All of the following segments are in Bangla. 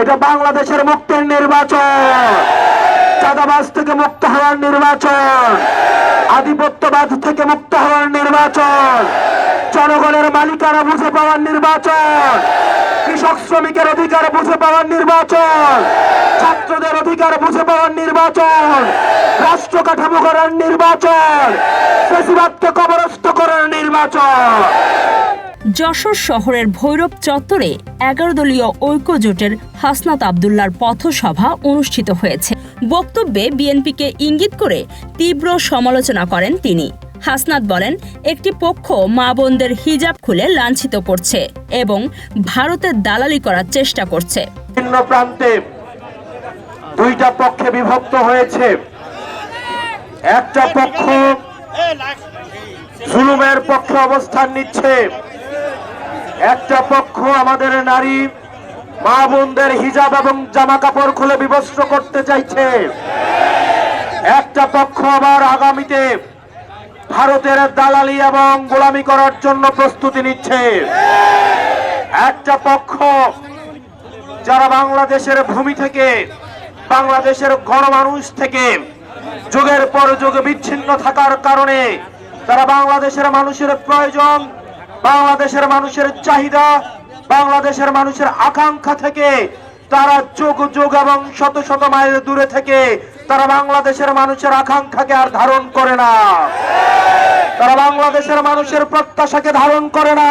এটা বাংলাদেশের মুক্তের নির্বাচন। চাঁদাবাজ থেকে মুক্ত হওয়ার নির্বাচন। আধিপত্যবাদ থেকে মুক্ত হওয়ার নির্বাচন। জনগণের মালিকানা বুঝে পাওয়ার নির্বাচন। কৃষক শ্রমিকের অধিকার বুঝে পাওয়ার নির্বাচন। ছাত্রদের অধিকার বুঝে পাওয়ার নির্বাচন। রাষ্ট্র কাঠামো করার নির্বাচন। কবরস্থ করার নির্বাচন। যশোর শহরের ভৈরব চত্বরে এগারো দলীয় ঐক্য জোটের হাসনাত আবদুল্লার পথসভা অনুষ্ঠিত হয়েছে। বক্তব্যে বিএনপিকে ইঙ্গিত করে তীব্র সমালোচনা করেন তিনি। হাসনাত বলেন, একটি পক্ষ মা বোনদের হিজাব খুলে লাঞ্ছিত করছে এবং ভারতের দালালি করার চেষ্টা করছে। প্রান্তে দুইটা পক্ষে বিভক্ত হয়েছে। একটা পক্ষ জুলুমের পক্ষে অবস্থান নিচ্ছে। একটা পক্ষ আমাদের নারী, মা বোনদের হিজাব এবং জামা কাপড় খুলে বিবস্ত্র করতে চাইছে। একটা পক্ষ আবার আগামীতে ভারতের দালালি এবং গোলামি করার জন্য প্রস্তুতি নিচ্ছে। একটা পক্ষ যারা বাংলাদেশের ভূমি থেকে, বাংলাদেশের গণমানুষ থেকে যুগের পর যুগ বিচ্ছিন্ন থাকার কারণে তারা বাংলাদেশের মানুষের প্রয়োজন বাংলাদেশের মানুষের চাহিদা, বাংলাদেশের মানুষের আকাঙ্ক্ষা থেকে তারা যুগ যুগ এবং শত শত মাইল দূরে থেকে তারা বাংলাদেশের মানুষের আকাঙ্ক্ষাকে আর ধারণ করে না। তারা বাংলাদেশের মানুষের প্রত্যাশাকে ধারণ করে না।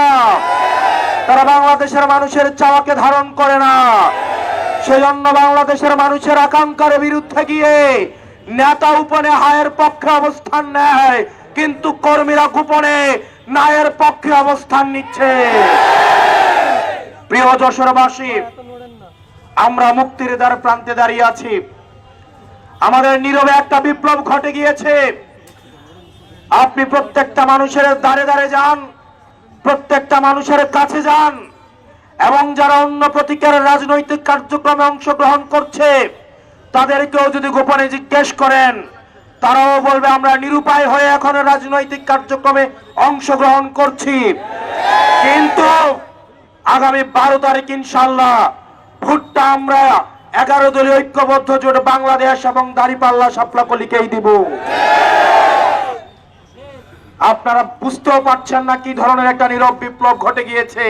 তারা বাংলাদেশের মানুষের চাওয়াকে ধারণ করে না। সেজন্য বাংলাদেশের মানুষের আকাঙ্ক্ষার বিরুদ্ধে গিয়ে নেতা উপনে হায়ের পক্ষে অবস্থান নেয়, কিন্তু কর্মীরা গোপনে নায়ের পক্ষে অবস্থান নিচ্ছে। প্রিয় যশোরবাসী, আমরা মুক্তির দ্বার প্রান্তে দাঁড়িয়ে আছি। আমাদের নীরবে একটা বিপ্লব ঘটে গিয়েছে। আপনি প্রত্যেকটা মানুষের দাঁড়ে দাঁড়ে যান, প্রত্যেকটা মানুষের কাছে যান, এবং যারা অন্য প্রতিকারের রাজনৈতিক কার্যক্রমে অংশগ্রহণ করছে, তাদেরকেও যদি গোপনে জিজ্ঞেস করেন তারাও বলবে, আমরা নিরুপায় হয়ে এখন রাজনৈতিক কার্যক্রমে অংশগ্রহণ করছি। কিন্তু আগামী বারো তারিখ ইনশাল্লাহ ভোটটা আমরা এগারো দলীয় ঐক্যবদ্ধ জোট বাংলাদেশ এবং দাঁড়িপাল্লা সাপলাকলিকেই দিব। আপনারা বুঝতেও পারছেন না কি ধরনের একটা নীরব বিপ্লব ঘটে গিয়েছে।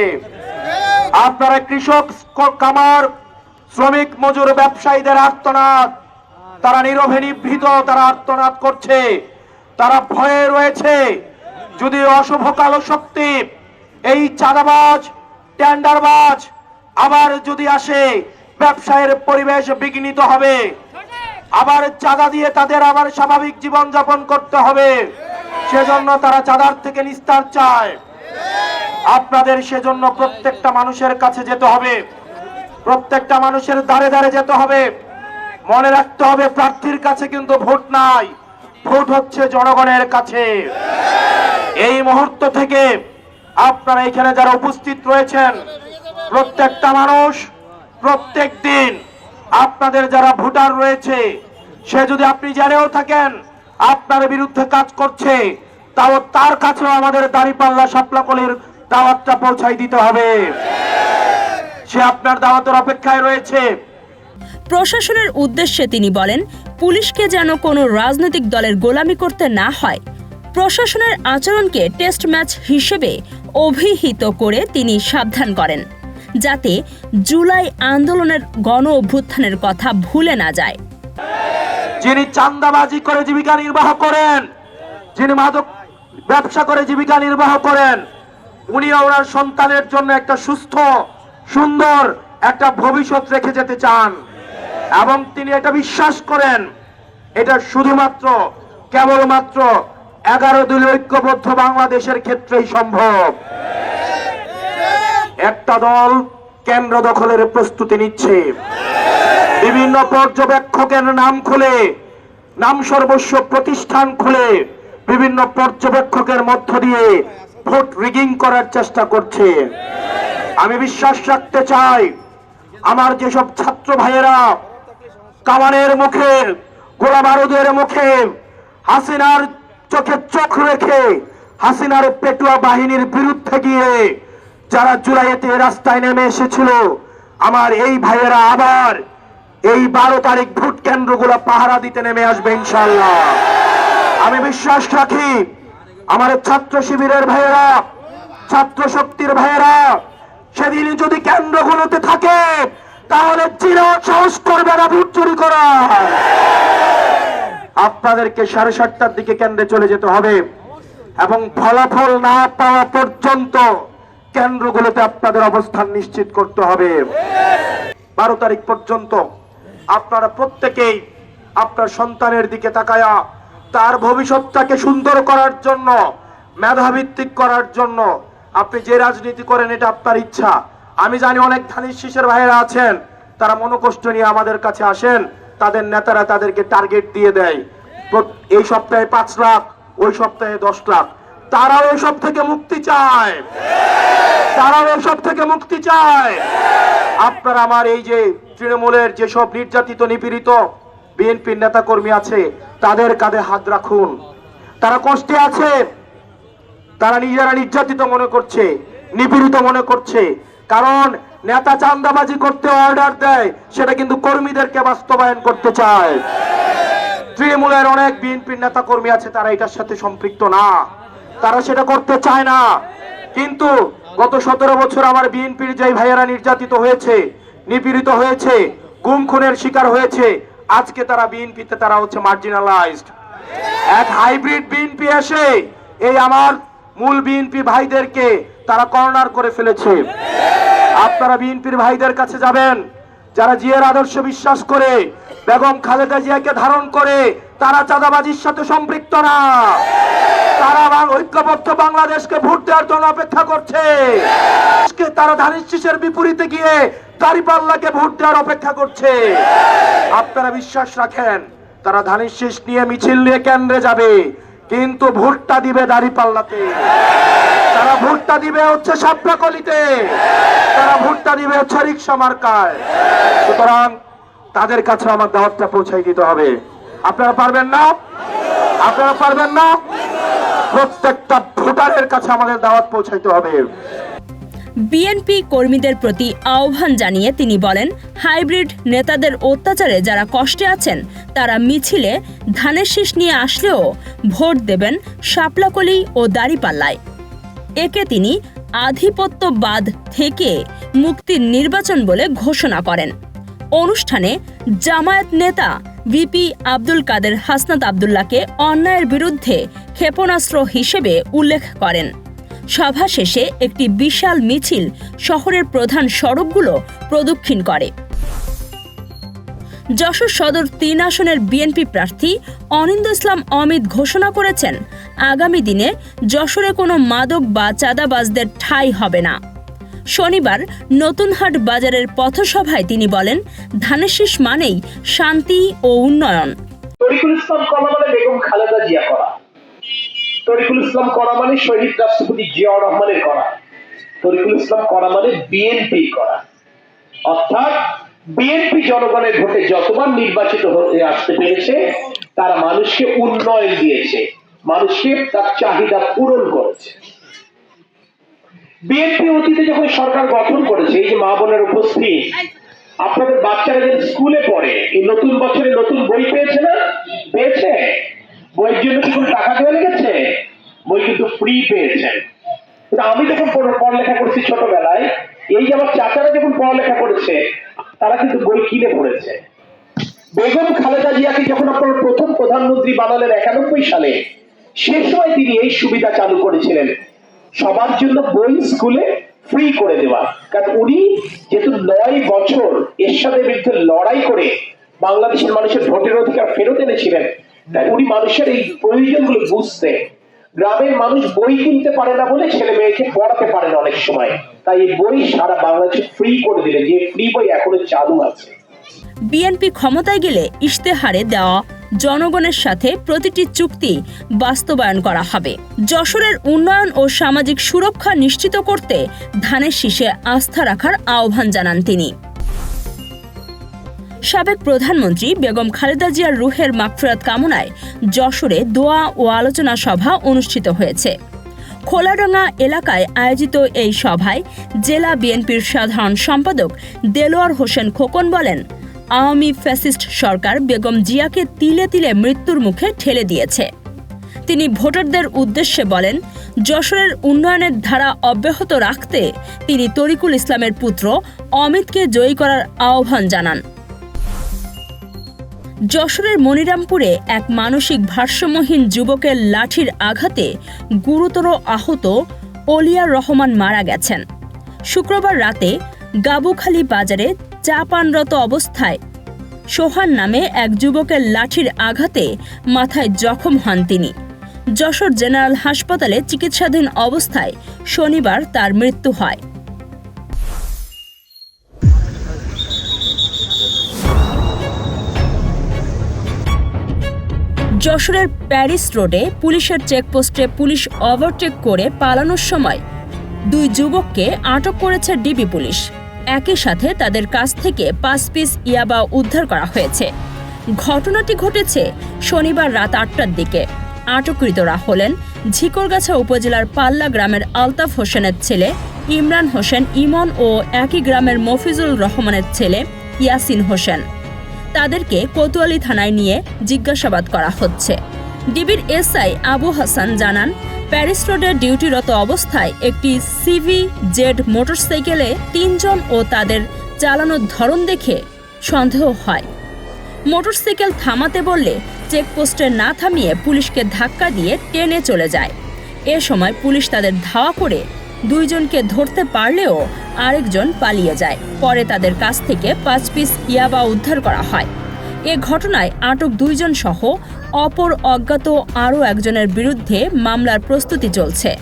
আপনারা কৃষক কামার, শ্রমিক, মজুর, ব্যবসায়ীদের আর্তনাদ। তারা নীরবে নিভৃত, তারা আর্তনাদ করছে, তারা ভয়ে রয়েছে। যদি অশুভ কালো শক্তি, এই চাঁদাবাজ, টেন্ডারবাজ, আবার যদি আসে, ব্যবসায়ের পরিবেশ বিঘ্নিত হবে। আবার চাঁদা দিয়ে তাদের আবার স্বাভাবিক জীবন যাপন করতে হবে। সেজন্য তারা চাঁদার থেকে নিস্তার চায়। আপনাদের সেজন্য প্রত্যেকটা মানুষের কাছে যেতে হবে। প্রত্যেকটা মানুষের দাঁড়ে দাঁড়ে যেতে হবে। মনে রাখতে হবে, প্রার্থীর কাছে কিন্তু ভোট নাই। ভোট হচ্ছে জনগণের কাছে। এই মুহূর্ত থেকে আপনারা এখানে যারা উপস্থিত রয়েছেন, প্রত্যেকটা মানুষ প্রত্যেক দিন আপনাদের যারা ভোটার রয়েছে, সে যদি আপনি জেনেও থাকেন, আপনার বিরুদ্ধে কাজ করছে, তাও তার কাছেও আমাদের দাড়িপাল্লা সাপলাকলির দাওয়াতটা পৌঁছাই দিতে হবে। সে আপনার দাওয়াতের অপেক্ষায় রয়েছে। প্রশাসনের উদ্দেশ্যে তিনি বলেন, পুলিশকে যেন কোনো রাজনৈতিক দলের গোলামি করতে না হয়। প্রশাসনের আচরণকে টেস্ট ম্যাচ হিসেবে অভিহিত করে তিনি সাবধান করেন, যাতে জুলাই আন্দোলনের গণ অভ্যুত্থানের কথা ভুলে না যায়। যিনি চান্দাবাজি করে জীবিকা নির্বাহ করেন, যিনি মাদক ব্যবসা করে জীবিকা নির্বাহ করেন উনি ওনার সন্তানের জন্য একটা সুস্থ, সুন্দর একটা ভবিষ্যৎ রেখে যেতে চান। এবং তিনি এটা বিশ্বাস করেন, এটা শুধুমাত্র, কেবলমাত্র এগারো দলীয় ঐক্যবদ্ধ বাংলাদেশের ক্ষেত্রেই সম্ভব। একটা দল কেন্দ্র দখলের প্রস্তুতি নিচ্ছে। বিভিন্ন পর্যবেক্ষকের নাম খুলে, নাম সর্বস্ব প্রতিষ্ঠান খুলে, বিভিন্ন পর্যবেক্ষকের মধ্য দিয়ে ভোট রিগিং করার চেষ্টা করছে। আমি বিশ্বাস রাখতে চাই, আমার যেসব ছাত্র ভাইয়েরা কামানের মুখে, গোলা বারুদের মুখে, হাসিনার চোখে চোখ রেখে, হাসিনার পেটুয়া বাহিনীর বিরুদ্ধে গিয়ে যারা জুলাইতে রাস্তায় নেমে এসেছিল, আমার এই ভাইয়েরা আবার এই বারো তারিখ ভোট কেন্দ্রগুলো পাহারা দিতে নেমে আসবে ইনশাল্লাহ আমি বিশ্বাস রাখি, আমার ছাত্র শিবিরের ভাইয়েরা, ছাত্র শক্তির ভাইয়েরা, সেদিন যদি কেন্দ্রগুলোতে থাকে তাহলে চির সাহস করবে না ভোট চুরি করা আপনাদেরকে সাড়ে সাতটার দিকে কেন্দ্রে চলে যেতে হবে এবং ফলাফল না পাওয়া পর্যন্ত কেন্দ্রগুলোতে আপনাদের অবস্থান নিশ্চিত করতে হবে। বারো তারিখ পর্যন্ত আপনারা প্রত্যেকেই আপনার সন্তানের দিকে তাকায়া তার ভবিষ্যৎটাকে সুন্দর করার জন্য, মেধাভিত্তিক করার জন্য আপনি যে রাজনীতি করেন এটা আপনার ইচ্ছা। আমি জানি অনেক ধানির শীষের ভাইয়েরা আছেন, তারা মনোকষ্ট নিয়ে আমাদের কাছে আসেন, তাদের নেতারা তাদেরকে টার্গেট দিয়ে দেয়। এই সপ্তাহে পাঁচ লাখ, ওই সপ্তাহে দশ লাখ। তারাও এসব থেকে মুক্তি চায়। তারাও এসব থেকে মুক্তি চায়। আপনার আমার এই যে তৃণমূলের যেসব নির্যাতিত, নিপীড়িত বিএনপির নেতা কর্মী আছে, তাদের কাঁধে হাত রাখুন। তারা কষ্টে আছে, তারা নিজেরা নির্যাতিত মনে করছে, নিপীড়িত মনে করছে। কারণ নেতা চান্দাবাজি করতে অর্ডার দেয়, সেটা কিন্তু কর্মীদেরকে বাস্তবায়ন করতে চায়। তৃণমূলের অনেক বিএনপির নেতা কর্মী আছে, তারা এটার সাথে সম্পৃক্ত না। তারা সেটা করতে চায় না। কিন্তু গত সতেরো বছর আমার বিএনপির যে ভাইয়েরা নির্যাতিত হয়েছে, নিপীড়িত হয়েছে, গুম খুনের শিকার হয়েছে, আজকে তারা বিএনপিতে, তারা হচ্ছে মার্জিনালাইজড এক হাইব্রিড বিএনপি এসে, এই আমার মূল বিএনপি ভাইদেরকে তারা কর্নার করে ফেলেছে। আপনারা বিএনপির ভাইদের কাছে যাবেন। যারা জিয়ার আদর্শ বিশ্বাস করে, বেগম খালেদা জিয়াকে ধারণ করে, তারা চাঁদাবাজির সাথে সম্পৃক্ত না। তারা ঐক্যবদ্ধ বাংলাদেশকে ভোট দেওয়ার জন্য অপেক্ষা করছে। তারা ধানের বিপরীতে গিয়ে দাঁড়িপাল্লাকে ভোট দেওয়ার অপেক্ষা করছে। আপনারা বিশ্বাস রাখেন, তারা ধানের শীষ নিয়ে মিছিল নিয়ে কেন্দ্রে যাবে, কিন্তু ভোটটা দিবে দাঁড়িপাল্লাতে। তারা ভোটটা দিবে হচ্ছে সাপড়াকলিতে তারা ভোটটা দিবে হচ্ছে রিক্সা মার্কায়। সুতরাং তাদের কাছে আমার দাওয়াতটা পৌঁছাই দিতে হবে। আপনারা পারবেন না? আপনারা পারবেন না? প্রত্যেকটা ভোটারের কাছে আমাদের দাওয়াত পৌঁছাইতে হবে। বিএনপি কর্মীদের প্রতি আহ্বান জানিয়ে তিনি বলেন, হাইব্রিড নেতাদের অত্যাচারে যারা কষ্টে আছেন, তারা মিছিলে ধানের শীষ নিয়ে আসলেও ভোট দেবেন শাপলাকলি ও দাড়িপাল্লায়। একে তিনি আধিপত্যবাদ থেকে মুক্তির নির্বাচন বলে ঘোষণা করেন। অনুষ্ঠানে জামায়াত নেতা ভিপি আব্দুল কাদের হাসনাত আবদুল্লাহকে অন্যায়ের বিরুদ্ধে ক্ষেপণাস্ত্র হিসেবে উল্লেখ করেন। সভা শেষে একটি বিশাল মিছিল শহরের প্রধান সড়কগুলো প্রদক্ষিণ করে। যশোর সদর তিন আসনের বিএনপি প্রার্থী অনিন্দ ইসলাম অমিত ঘোষণা করেছেন, আগামী দিনে যশোরে কোনো মাদক বা চাঁদাবাজদের ঠাঁই হবে না। শনিবার নতুনহাট বাজারের পথসভায় তিনি বলেন ধানেশিস মানেই শান্তি ও উন্নয়ন। তরিকুল ইসলাম মানে করা। মানে শহীদ রাষ্ট্রপতি রহমানের করা। তরিকুল ইসলাম করা মানে বিএনপি করা। অর্থাৎ বিএনপি জনগণের ভোটে যতবার নির্বাচিত হতে আসতে পেরেছে, তারা মানুষকে উন্নয়ন দিয়েছে, মানুষকে তার চাহিদা পূরণ করেছে। বিএনপি অতীতে যখন সরকার গঠন করেছে, এই যে মা বোনের উপস্থিত, আপনাদের বাচ্চারা যে স্কুলে পড়ে, এই নতুন বছরে নতুন বই পেয়েছে না? পেয়েছে? বইয়ের জন্য কি কোনো টাকা দেওয়া লেগেছে? বই কিন্তু ফ্রি পেয়েছেন। আমি যখন পড়ালেখা করছি ছোটবেলায়, এই যে আমার চাচারা যখন পড়ালেখা করেছে, তারা কিন্তু বই কিনে পড়েছে। বেগম খালেদা জিয়াকে যখন আপনারা প্রথম প্রধানমন্ত্রী বানালেন একানব্বই সালে, সে সময় তিনি এই সুবিধা চালু করেছিলেন। সবার জন্য বই স্কুলে ফ্রি করে দেওয়া। কারণ উনি যেহেতু নয় বছর এরশাদের বিরুদ্ধে লড়াই করে বাংলাদেশের মানুষের ভোটের অধিকার ফেরত এনেছিলেন, তাই উনি মানুষের এই প্রয়োজনগুলো বুঝতে গ্রামের মানুষ বই কিনতে পারে না বলে ছেলে মেয়েকে পড়াতে পারে না অনেক সময়। তাই এই বই সারা বাংলাদেশে ফ্রি করে দিলেন যে ফ্রি বই এখনও চালু আছে। বিএনপি ক্ষমতায় গেলে ইশতেহারে দেওয়া জনগণের সাথে প্রতিটি চুক্তি বাস্তবায়ন করা হবে। যশোরের উন্নয়ন ও সামাজিক সুরক্ষা নিশ্চিত করতে ধানের শীষে আস্থা রাখার আহ্বান জানান তিনি। সাবেক প্রধানমন্ত্রী বেগম খালেদা জিয়ার রুহের মাগফিরাত কামনায় যশোরে দোয়া ও আলোচনা সভা অনুষ্ঠিত হয়েছে। খোলাডাঙ্গা এলাকায় আয়োজিত এই সভায় জেলা বিএনপির সাধারণ সম্পাদক দেলোয়ার হোসেন খোকন বলেন, আওয়ামী ফ্যাসিস্ট সরকার বেগম জিয়াকে তিলে তিলে মৃত্যুর মুখে ঠেলে দিয়েছে। তিনি ভোটারদের উদ্দেশ্যে বলেন, যশোরের উন্নয়নের ধারা অব্যাহত রাখতে তিনি তরিকুল ইসলামের পুত্র অমিতকে জয়ী করার আহ্বান জানান। যশোরের মনিরামপুরে এক মানসিক ভারসাম্যহীন যুবকের লাঠির আঘাতে গুরুতর আহত অলিয়ার রহমান মারা গেছেন। শুক্রবার রাতে গাবুখালী বাজারে চা পানরত অবস্থায় সোহান নামে এক যুবকের লাঠির আঘাতে মাথায় জখম হন তিনি। যশোর জেনারেল হাসপাতালে চিকিৎসাধীন অবস্থায় শনিবার তার মৃত্যু হয়। যশোরের প্যারিস রোডে পুলিশের চেকপোস্টে পুলিশ ওভারটেক করে পালানোর সময় দুই যুবককে আটক করেছে ডিবি পুলিশ। একই সাথে তাদের কাছ থেকে পাঁচ পিস ইয়াবা উদ্ধার করা হয়েছে। ঘটনাটি ঘটেছে শনিবার রাত আটটার দিকে। আটককৃতরা হলেন ঝিকরগাছা উপজেলার পাল্লা গ্রামের আলতাফ হোসেনের ছেলে, ইমরান হোসেন ইমন ও একই গ্রামের মফিজুল রহমানের ছেলে ইয়াসিন হোসেন। তাদেরকে কোতোয়ালি থানায় নিয়ে জিজ্ঞাসাবাদ করা হচ্ছে। ডিবির এসআই আবু হাসান জানান, প্যারিস রোডে ডিউটিরত অবস্থায় একটি সিভি জেড মোটরসাইকেলে তিনজন ও তাদের চালানোর ধরন দেখে সন্দেহ হয়। মোটরসাইকেল থামাতে বললে চেকপোস্টে না থামিয়ে পুলিশকে ধাক্কা দিয়ে টেনে চলে যায়। এ সময় পুলিশ তাদের ধাওয়া করে দুইজনকে ধরতে পারলেও আরেকজন পালিয়ে যায়। পরে তাদের কাছ থেকে পাঁচ পিস ইয়াবা উদ্ধার করা হয়। এ ঘটনায় আটক দুইজন সহ অপর অজ্ঞাত আরও একজনের বিরুদ্ধে মামলার প্রস্তুতি চলছে।